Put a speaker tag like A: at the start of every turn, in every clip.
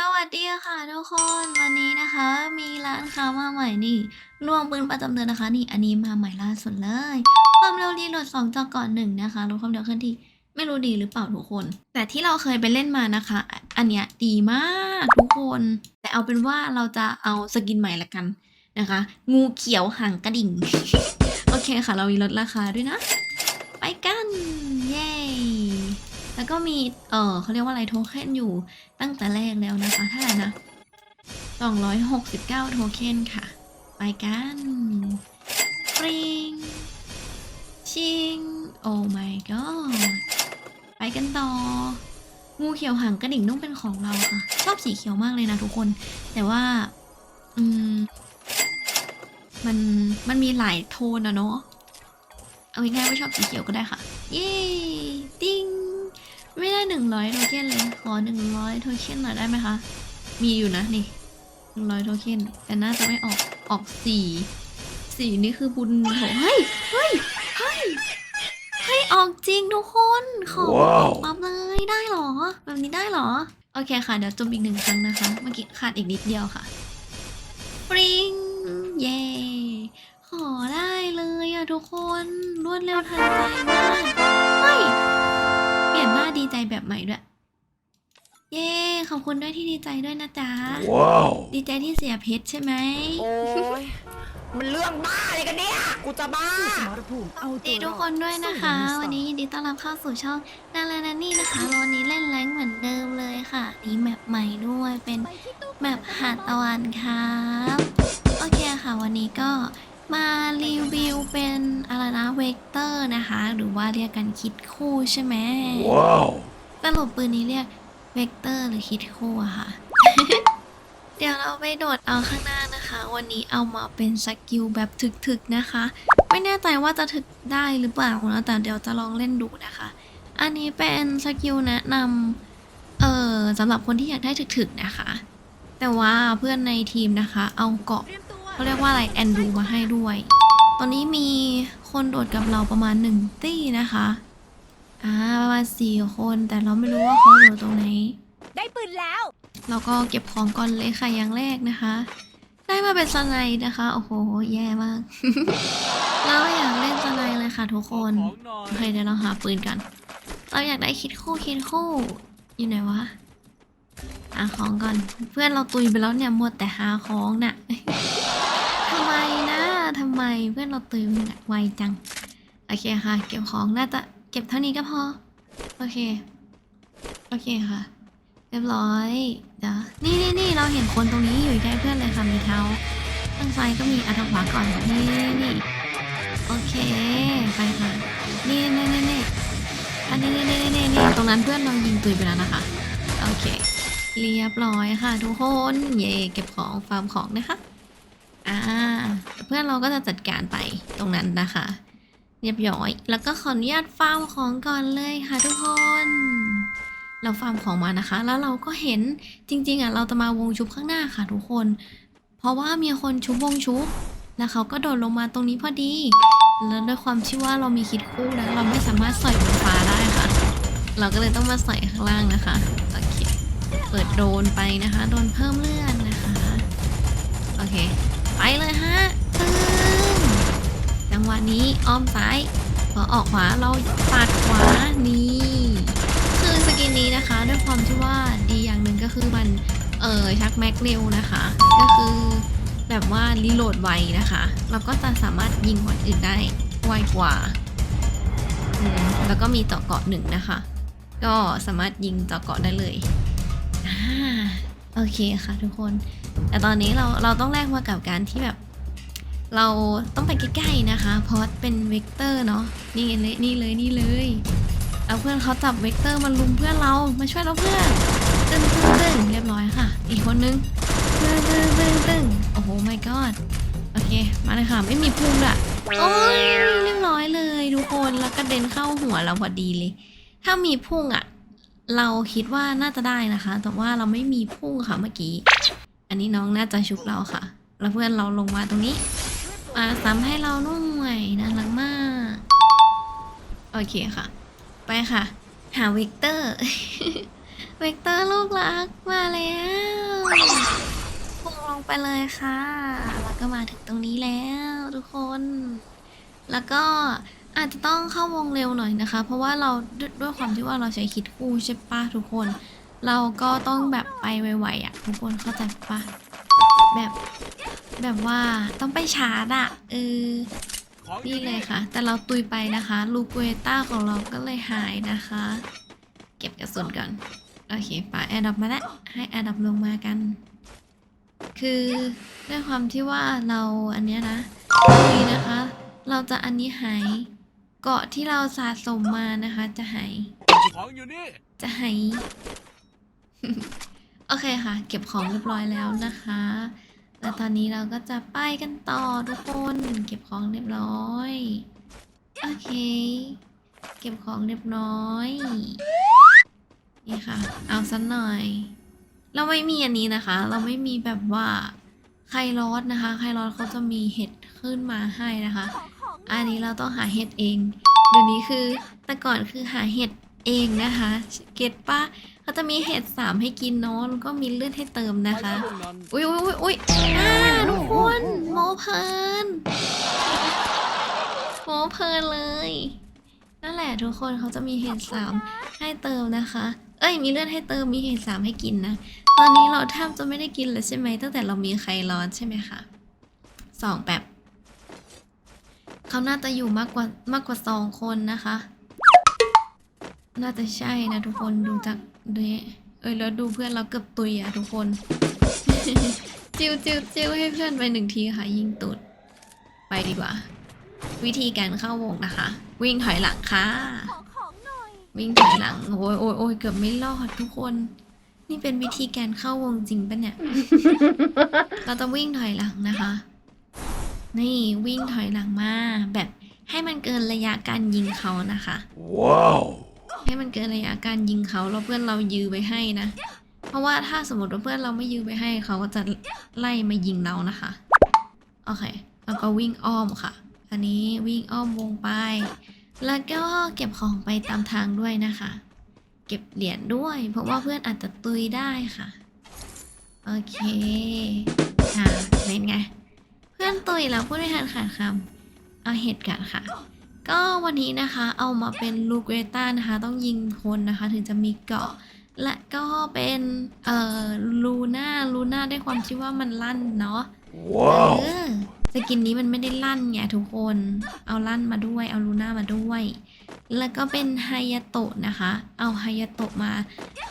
A: สวัสดีค่ะทุกคนวันนี้นะคะ มีร้านค้ามาใหม่นี่รวมปืนประจำเดือนนะคะ นี่อันนี้มาใหม่ล่าสุดเลย ความเร็วรีโหลด2จากก่อนหนึ่งนะคะลดความเร็วเคลื่อนที่ไม่รู้ดีหรือเปล่าทุกคน แต่ที่เราเคยไปเล่นมานะคะ อันเนี้ยดีมากทุกคน แต่เอาเป็นว่าเราจะเอาสกินใหม่ละกันนะคะ งูเขียวหางกระดิ่ง โอเคค่ะ เรามีลดราคาด้วยนะ ไปกัน เย้ แล้วก็มี เออเขาเรียกว่าอะไรโทเค็นอยู่ตั้งแต่แรกแล้วนะคะเท่าไหร่นะ269 โทเค็นค่ะ ไปกันปริง ชิง โอ้ my god ไปกันต่อ งูเขียวหางกระดิ่งต้องเป็นของเราค่ะ ชอบสีเขียวมากเลยนะทุกคน แต่ว่า อืม มัน มันมีหลายโทนอะเนาะ เอาง่ายๆว่าชอบสีเขียวก็ได้ค่ะ เย้ ติ้ง ไม่ได้หนึ่งร้อยโทเค็นเลย ขอหนึ่งร้อยโทเค็นหน่อยได้ไหมคะ มีอยู่นะนี่หนึ่งร้อยโทเค็นแต่น่าจะไม่ออกออกสี่สี่นี่คือบุญโถเฮ้ยเฮ้ยเฮ้ยเฮ้ยออกจริงทุกคนขอ
B: ว้าว
A: ปั๊บเลยได้เหรอ แบบนี้ได้เหรอ โอเคค่ะ เดี๋ยวจุ่มอีกหนึ่งครั้งนะคะ เมื่อกี้ขาดอีกนิดเดียวค่ะปริงเย้ขอได้เลยอะทุกคนรวดเร็วทันใจมากเฮ้ยเปลี่ ยนหน้าดีใจแบบใหม่ด้วย เย้ ขอบคุณด้วยที่ดีใจด้วยนะจ๊ะ
B: Wow.
A: ดีใจที่เสียเพชรใช่ไหม
C: โอ้ยมันเรื่องบ้าอะไรกันเนี่ย กูจะบ้า
D: สมรภูมิเอาตั
A: ดี
D: ว
A: ทุกคนด้วยนะคะ วันนี้ยินดีต้อนรับเข้าสู่ช่องนารานานี่นะคะวันนี้เล่นแรงเหมือนเดิมเลยค่ะนี่แมปใหม่ด้วยเป็นแมปหาดตะวันครับ โอเคค่ะ วันนี้ก็ มารีวิวเป็นอะไรนะเวกเตอร์นะคะ หรือว่าเรียกกันคิดคู่ใช่ไหม
B: Wow.
A: สรุปปืนนี้เรียกเวกเตอร์หรือคิดคู่อะค่ะ เดี๋ยวเราไปโดดเอาข้างหน้านะคะ วันนี้เอามาเป็นสกิลแบบถึกๆนะคะ ไม่แน่ใจว่าจะถึกได้หรือเปล่านะแต่เดี๋ยวจะลองเล่นดูนะคะ อันนี้เป็นสกิลแนะนำเอ่อสำหรับคนที่อยากได้ถึกๆนะคะ แต่ว่าเพื่อนในทีมนะคะ เอาเกาะ เขาเรียกว่าอะไรแอนดูมาให้ด้วย ตอนนี้มีคนโดดกับเราประมาณหนึ่งตี้นะคะ อ่าประมาณสี่คนแต่เราไม่รู้ว่าเขาอยู่ตรงไหน
D: ได้ปืนแล้ว
A: เราก็เก็บของก่อนเลยค่ะอย่างแรกนะคะ ได้มาเป็นสไนด์นะคะ โอ้โห แย่มาก เราอยากเล่นสไนด์เลยค่ะทุกคนโอเคเดี๋ยวเราหาปืนกัน เราอยากได้คิดคู่คิดคู่อยู่ไหนวะหาของก่อน เพื่อนเราตุยไปแล้วเนี่ยหมดแต่หาของน่ะทำไมนะทำ ไมเพื่อนเราตุยมันไวจัง โอเคค่ะ เก็บของน่าจะเก็บเท่านี้ก็พอ โอเค โอเคค่ะ เรียบร้อยเดี๋ยวนี่นี่นี่เราเห็นคนตรงนี้อยู่ใกล้เพื่อนเลยค่ะมีเท้าทางซ้ายก็มีอัทางขวาก่อนนี่นี่โอเค ไปค่ะ นี่นี่นี่นี่อันนี้นี่นี่นี่นี่นี่ตรงนั้นเพื่อนเรายิงตุยไปแล้วนะคะ โอเค เรียบร้อยค่ะทุกคน เย่เก็บของฟาร์มของนะคะ เพื่อนเราก็จะจัดการไปตรงนั้นนะคะ เรียบร้อย แล้วก็ขออนุญาตฟาร์มของก่อนเลยค่ะทุกคน เราฟาร์มของมานะคะ แล้วเราก็เห็นจริง ๆอะเราจะมาวงชุบข้างหน้าค่ะทุกคน เพราะว่ามีคนชุบวงชุบแล้วเขาก็โดดลงมาตรงนี้พอดี แล้วด้วยความที่ว่าเรามีคิดคู่นะเราไม่สามารถสอยบนฟ้าได้ค่ะ เราก็เลยต้องมาใส่ข้างล่างนะคะโอเคเปิดโดนไปนะคะ โดนเพิ่มเลื่อนนะคะ โอเค ไปเลยฮะ งหวะนี้อ้อมซ้ายพอออกขวาเราปาดขวานี่คือสกินนี้นะคะ ด้วยความที่ว่าดีอย่างหนึ่งก็คือมันเออชักแม็กเร็วนะคะ ก็คือแบบว่ารีโหลดไวนะคะ เราก็จะสามารถยิงคนอื่นได้ไวกว่าแล้วก็มีเจาะเกาะหนึ่งนะคะ ก็สามารถยิงเจาะเกาะได้เลยอโอเคค่ะทุกคน แต่ตอนนี้เราเราต้องแลกมากับการที่แบบ เราต้องไปใกล้ๆนะคะ เพราะเป็นเวกเตอร์เนาะนี่เลยนี่เลยนี่เลยแล้วเพื่อนเขาจับเวกเตอร์มาลุมเพื่อนเรามาช่วยเราเพื่อนตึ้งตึ้งตึ้งเรียบร้อยค่ะ อีกคนนึงตึ้งตึ้งตึ้งตึ้งโอ้โห my god โอเคมาเลยค่ะไม่มีพุ่งด้วยโอ้ยเรียบร้อยเลยทุกคนแล้วกระเด็นเข้าหัวเราพอดีเลย ถ้ามีพุ่งอะเราคิดว่าน่าจะได้นะคะ แต่ว่าเราไม่มีพุ่งค่ะเมื่อกี้ อันนี้น้องน่าจะชุบเราค่ะ แล้วเพื่อนเราลงมาตรงนี้ มาซ้ำให้เราหน่วยน่ารักมาก โอเคค่ะ ไปค่ะ หาเวกเตอร์ เวกเตอร์ลูกรักมาแล้วพุ่งลงไปเลยค่ะ แล้วก็มาถึงตรงนี้แล้วทุกคน แล้วก็อาจจะต้องเข้าวงเร็วหน่อยนะคะ เพราะว่าเราด้วยด้วยความที่ว่าเราใช้คิดคู่ใช่ปะทุกคน เราก็ต้องแบบไปไวๆอะ ทุกคนเข้าใจปะ แบบ แบบว่าต้องไปชาร์จอะเออ นี่เลยค่ะ แต่เราตุยไปนะคะ ลูกเวต้าของเราก็เลยหายนะคะ เก็บกระสุนก่อน โอเคปาแอร์ดับมาแล้ว ให้แอร์ดับลงมากัน คือด้วยความที่ว่าเราอันเนี้ยนะตุยนะคะ เราจะอันนี้หาย เกาะที่เราสะสมมานะคะ จะหาย
B: ของอยู่นี่
A: จะหาย โอเคค่ะ เก็บของเรียบร้อยแล้วนะคะ แล้วตอนนี้เราก็จะไปกันต่อทุกคน เก็บของเรียบร้อย โอเค เก็บของเรียบร้อย นี่ค่ะ เอาสักหน่อย เราไม่มีอันนี้นะคะ เราไม่มีแบบว่าไคลอสนะคะ ไคลอสเขาจะมีเห็ดขึ้นมาให้นะคะ อันนี้เราต้องหาเห็ดเอง เดี๋ยวนี้คือแต่ก่อนคือหาเห็ด เองนะคะเก็ตปะเขาจะมีเห็ดสามให้กินเนาะแล้วก็มีเลือดให้เติมนะคะ อุ้ยอุ้ยอุ้ยอุ้ยอ่าทุกคนโมเพลินโมเพลินเลยนั่นแหละทุกคนเขาจะมีเห็ดสามให้เติมนะคะ เอ้ยมีเลือดให้เติมมีเห็ดสามให้กินนะ ตอนนี้เราแทบจะไม่ได้กินเลยใช่ไหมตั้งแต่เรามีไคร้อนใช่ไหมคะสองแบบเขาน่าจะอยู่มากกว่ามากกว่าสองคนนะคะ น่าจะใช่นะทุกคนดูจากเดเอ้ยแล้วดูเพื่อนเราเกือบตุยอะทุกคน จิ้วจิ้วจิ้วให้เพื่อนไปหนึ่งทีค่ะ ยิงตุด ไปดีกว่า วิธีการเข้าวงนะคะ วิ่งถอยหลังค่ะ วิ่งถอยหลัง โอ้ยโอ้ยโอ้ยเกือบไม่รอดทุกคน นี่เป็นวิธีการเข้าวงจริงปะเนี่ย เราจะวิ่งถอยหลังนะคะ นี่วิ่งถอยหลังมาแบบให้มันเกินระยะการยิงเขานะคะ
B: ว้าว
A: ให้มันเกินระยะการยิงเขาแล้วเพื่อนเรายื้อไว้ให้นะ เพราะว่าถ้าสมมติว่าเพื่อนเราไม่ยื้อไว้ให้เขาก็จะไล่มายิงเรานะคะโอเคแล้วก็วิ่งอ้อมค่ะ อันนี้วิ่งอ้อมวงไป แล้วก็เก็บของไปตามทางด้วยนะคะ เก็บเหรียญด้วย เพราะว่าเพื่อนอาจจะตุยได้ค่ะโอเคค่ะเล่นไง เพื่อนตุยแล้วพูดไม่ทันขาดคำเอาเห็ดกันค่ะ ก็วันนี้นะคะเอามาเป็นลูเกต้านะคะ ต้องยิงคนนะคะ ถึงจะมีเกาะ และก็เป็นเอ่อลูน่าลูน่าด้วยความที่ว่ามันลั่นเนาะ
B: ว้าว
A: เออสกินนี้มันไม่ได้ลั่นไงทุกคน เอาลั่นมาด้วย เอาลูน่ามาด้วย แล้วก็เป็นไฮยาโตะนะคะ เอาไฮยาโตะมา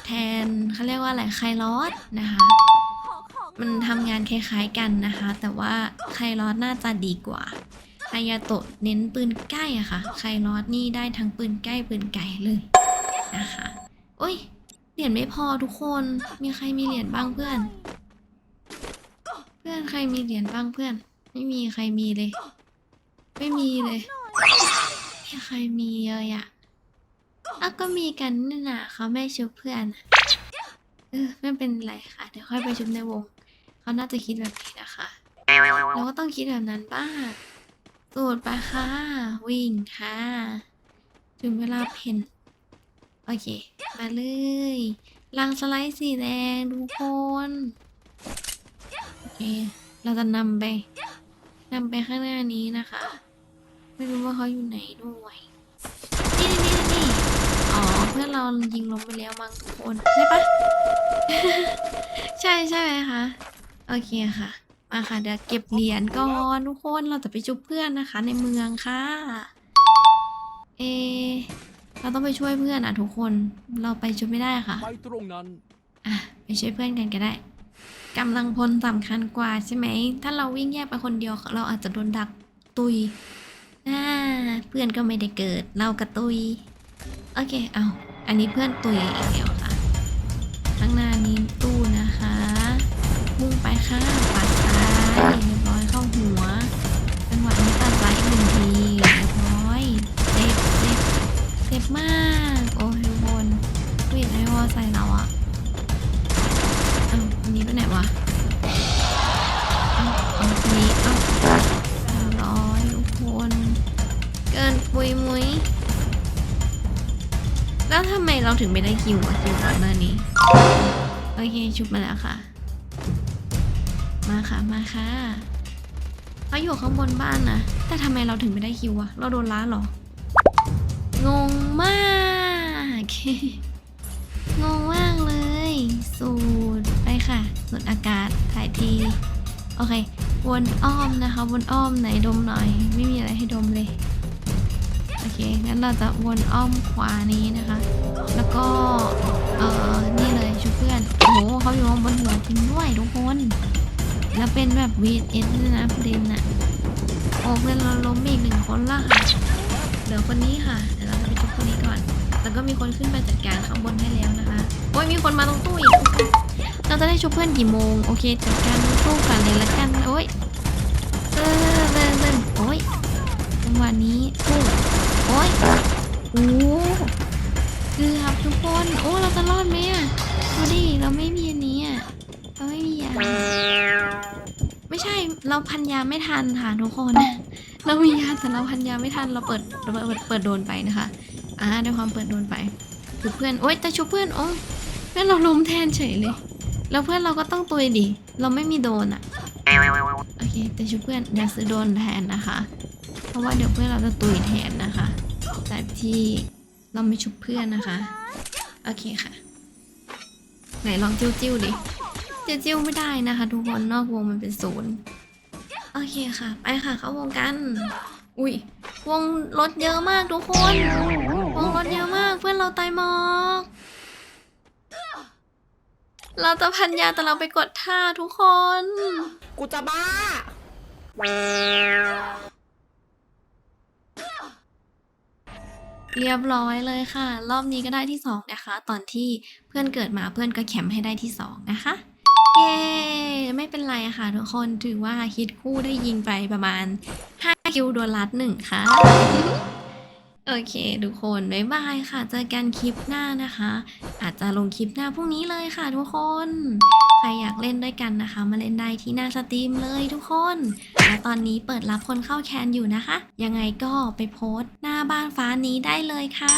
A: แทนเขาเรียกว่าอะไรไคลอสนะคะ มันทำงานคล้ายๆกันนะคะ แต่ว่าไคลอสน่าจะดีกว่า ไฮยาโตะเน้นปืนใกล้อะค่ะ ไคลอสนี่ได้ทั้งปืนใกล้ปืนไกลเลยนะคะโอ้ย เหรียญไม่พอทุกคน มีใครมีเหรียญบ้างเพื่อน เพื่อนใครมีเหรียญบ้างเพื่อน ไม่มีใครมีเลย ไม่มีเลยไม่มีใครมีเยอะอ้าก็มีกันนี่นะเขาไม่ชุบเพื่อน เออไม่เป็นไรค่ะ เดี๋ยวค่อยไปชุบในวง เขาน่าจะคิดแบบนี้นะคะ เราก็ต้องคิดแบบนั้นบ้าง สูดไปค่ะ วิ่งค่ะ ถึงเวลาเพนโอเค มาเลยลังสไลด์สีแดงทุกคนโอเค เราจะนำไปนำไปข้างหน้านี้นะคะ ไม่รู้ว่าเขาอยู่ไหนด้วยนี่นี่นี่นี่อ๋อเพื่อนเรายิงลงไปแล้วมั้งทุกคน ใช่ปะ ใช่ใช่ไหมคะ โอเคค่ะ มาค่ะเดี๋ยวเก็บเหรียญก่อนทุกคนเราจะไปชุบเพื่อนนะคะ ในเมืองค่ะ เอ เราต้องไปช่วยเพื่อนอะทุกคน เราไปชุบไม่ได้ค่ะ
B: ไปตรงนั้น
A: อะไปช่วยเพื่อนกันก็ได้กำลังพลสำคัญกว่าใช่ไหม ถ้าเราวิ่งแยกไปคนเดียวเราอาจจะโดนดักตุยอ่าเพื่อนก็ไม่ได้เกิด เรากระตุย โอเค เอาอันนี้เพื่อนตุยอีกแล้วค่ะ ข้างหน้านี้ตู้นะคะ มุ่งไปค่ะปัดซ้ายเรียบร้อยเข้าหัวจังหวะนี้ปัดซ้ายอีกหนึ่งทีเรียบร้อยเจ็บเจ็บเจ็บมาก โอ้ยทุกคนวิ่งไอวอลใส่เราอะเอาวอันนี้ไปไหนวะเอาเอาอันนี้เอาเรียบร้อยทุกคนเกินปุยมุยแล้วทำไมเราถึงไม่ได้คิวอะคิวก่อนหน้านี้ โอเค ชุบมาแล้วค่ะ ค่ะมาค่ะเขาอยู่ข้างบนบ้านนะแต่ทำไมเราถึงไม่ได้คิวอะเราโดนล้าหรองงมากงงมากเลย สูดไปค่ะ สูดอากาศถ่ายที โอเค วนอ้อมนะคะ วนอ้อมไหนดมหน่อย ไม่มีอะไรให้ดมเลย โอเค งั้นเราจะวนอ้อมขวานี้นะคะ แล้วก็ เออนี่เลยชุบเพื่อน โอ้โหเขาอยู่บนหัวจริงด้วยทุกคน แล้วเป็นแบบ VS ด้วยนะประเด็นน่ะโอ้เพื่อนเราล้มอีกหนึ่งคนละค่ะเหลือคนนี้ค่ะเดี๋ยวเราจะไปชุบคนนี้ก่อน แล้วก็มีคนขึ้นไปจัดการข้างบนให้แล้วนะคะ โอ้ยมีคนมาตรงตู้อีก เราจะได้ชุบเพื่อนกี่โมง โอเคจัดการตู้ก่อนเลยละกัน โอ้ยเออเดินเดินโอ้ยจังหวะนี้ตู้โอ้ยโอ้เกือบทุกคน โอ้เราจะรอดไหมอะดูดิเราไม่มีอันนี้อะเราไม่มียา ไม่ใช่เราพันยาไม่ทันค่ะทุกคน เรามียาแต่เราพันยาไม่ทันเราเปิดเราเปิดเปิดโดนไปนะคะอ่าด้วยความเปิดโดนไปชุบเพื่อนโอ๊ยแต่ชุบเพื่อนโอ้เพื่อนเราล้มแทนเฉยเลย แล้วเพื่อนเราก็ต้องตุยดิเราไม่มีโดนอะโอเคแต่ชุบเพื่อนอย่าซื้อโดนแทนนะคะ เพราะว่าเดี๋ยวเพื่อนเราจะตุยแทนนะคะจากที่เราไม่ชุบเพื่อนนะคะ โอเคค่ะ ไหนลองจิ้วจิ้วๆ ดิจิ้วจิ้วๆไม่ได้นะคะทุกคนนอกวงมันเป็นศูนย์โอเคค่ะ ไปค่ะเข้าวงกัน อุ้ยวงรถเยอะมากทุกคน วงรถเยอะมากเพื่อนเราตายหมอก เราจะพันยาแต่เราไปกดท่าทุกคน
C: กูจะบ้า
A: เรียบร้อยเลยค่ะ รอบนี้ก็ได้ที่สองนะคะ ตอนที่เพื่อนเกิดมาเพื่อนก็แคมป์ให้ได้ที่สองนะคะ เย้ไม่เป็นไรค่ะทุกคนถือว่าฮิตคู่ได้ยิงไปประมาณ 5 คิวโดนลัดหนึ่งค่ะ โอเค ทุกคน บ๊ายบายค่ะ เจอกันคลิปหน้านะคะ อาจจะลงคลิปหน้าพรุ่งนี้เลยค่ะทุกคน ใครอยากเล่นด้วยกันนะคะ มาเล่นได้ที่หน้าสตรีมเลยทุกคน และตอนนี้เปิดรับคนเข้าแคนอยู่นะคะ ยังไงก็ไปโพสต์หน้าบ้านฟ้านี้ได้เลยค่ะ